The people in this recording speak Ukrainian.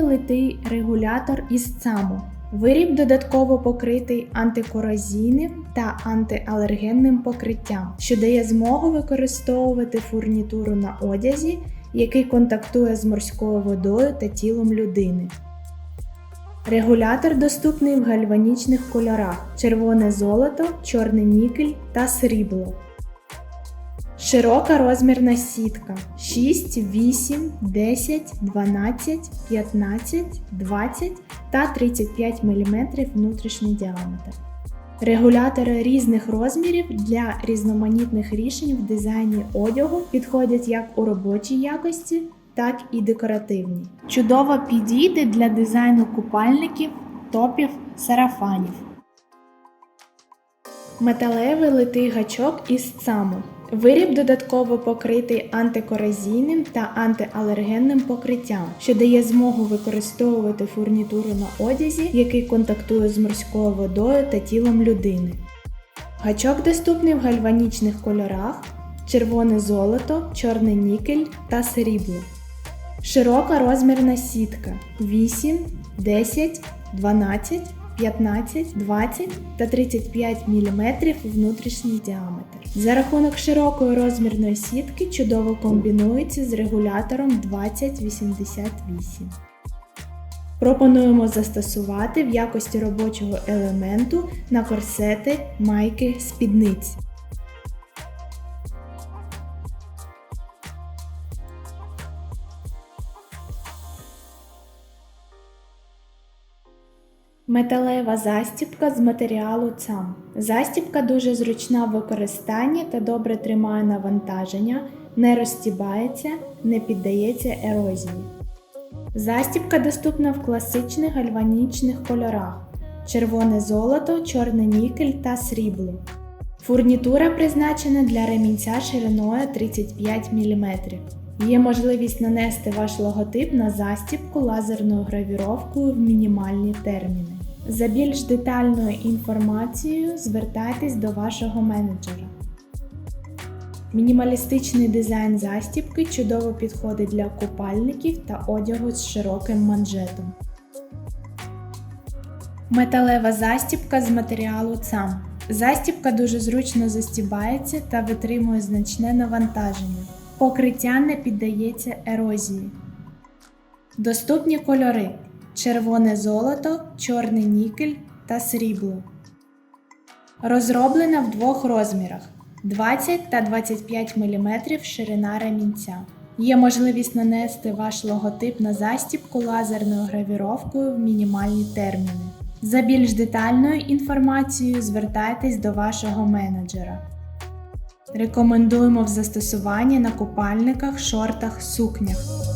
литий регулятор із ЦАМу. Виріб додатково покритий антикорозійним та антиалергенним покриттям, що дає змогу використовувати фурнітуру на одязі, який контактує з морською водою та тілом людини. Регулятор доступний в гальванічних кольорах: червоне золото, чорний нікель та срібло. Широка розмірна сітка 6, 8, 10, 12, 15, 20 та 35 мм внутрішній діаметр. Регулятори різних розмірів для різноманітних рішень в дизайні одягу підходять як у робочій якості, так і декоративній. Чудово підійде для дизайну купальників, топів, сарафанів. Металевий литий гачок із ЦАМу. Виріб додатково покритий антикорозійним та антиалергенним покриттям, що дає змогу використовувати фурнітуру на одязі, який контактує з морською водою та тілом людини. Гачок доступний в гальванічних кольорах: червоне золото, чорний нікель та срібло. Широка розмірна сітка 8, 10, 12, 15, 20 та 35 мм внутрішній діаметр. За рахунок широкої розмірної сітки чудово комбінується з регулятором 2088. Пропонуємо застосувати в якості робочого елементу на корсети, майки, спідниць. Металева застібка з матеріалу ЦАМ. Застібка дуже зручна в використанні та добре тримає навантаження, не розстібається, не піддається ерозії. Застібка доступна в класичних гальванічних кольорах: червоне золото, чорний нікель та срібло. Фурнітура призначена для ремінця шириною 35 мм. Є можливість нанести ваш логотип на застібку лазерною гравіровкою в мінімальні терміни. За більш детальною інформацією звертайтесь до вашого менеджера. Мінімалістичний дизайн застібки чудово підходить для купальників та одягу з широким манжетом. Металева застібка з матеріалу ЦАМ. Застібка дуже зручно застібається та витримує значне навантаження. Покриття не піддається ерозії. Доступні кольори: червоне золото, чорний нікель та срібло. Розроблена в двох розмірах 20 та 25 мм ширина ремінця. Є можливість нанести ваш логотип на застібку лазерною гравіровкою в мінімальні терміни. За більш детальною інформацією звертайтесь до вашого менеджера. Рекомендуємо в застосуванні на купальниках, шортах, сукнях.